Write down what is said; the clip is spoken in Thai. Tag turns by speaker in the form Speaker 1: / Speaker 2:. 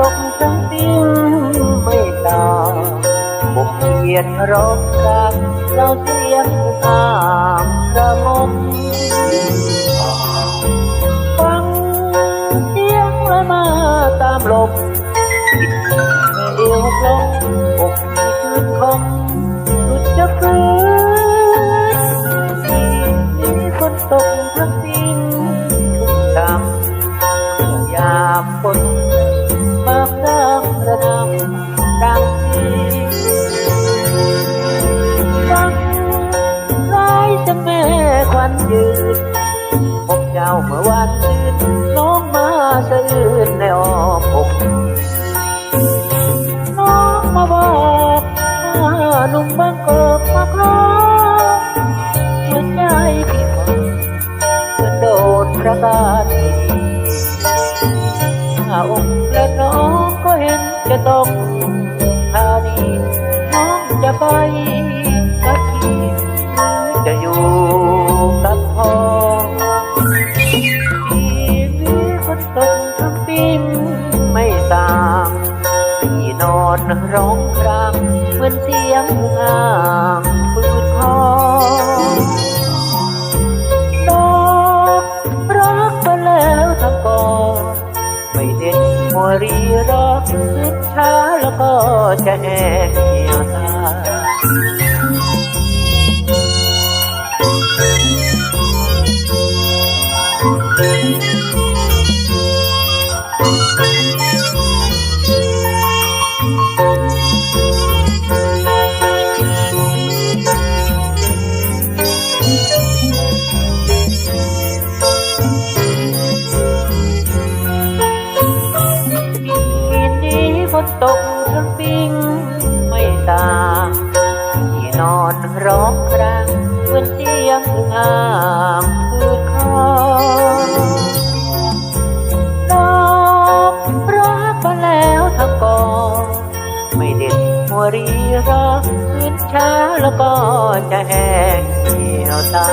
Speaker 1: ตกทั้งสิ้นไม่ตางบกเขียนรบกันเราเสียงตามระงมฟังเสียงละมาตามลมเดียวลงอกที่คืนคมสุดจะฟื้นที่นี้ฝนตกทั้งสิ้นทุกดำยามฝน ระนำดังที่ฟังร้ายจะแม่ควันยืนพบเจ้าเมื่อวันคืนน้องมาสะอื้นในอ้อมอกน้องมาบอกหนุ่มบางกอกมาครองหัวใจพี่ฟังจนโดนประกาศถ้าอกและน้อง จะต้องทานีน้องจะไปกับพี่จะอยู่กับพ่อชีวิตคนตนทั้งปีไม่ต่างพี่นอนร้องครา หัวรีรอขึ้นช้าแล้วก็จะแห้งเหี่ยวตา ทั้งปิงไม่ต่างที่นอนร้องครางเหมือนเสียงอ่างคืนคอดอกรักมาแล้วทั้งกอไม่เด็ดหัวรีรอขึ้นช้าแล้วก็จะแห้งเหี่ยวตา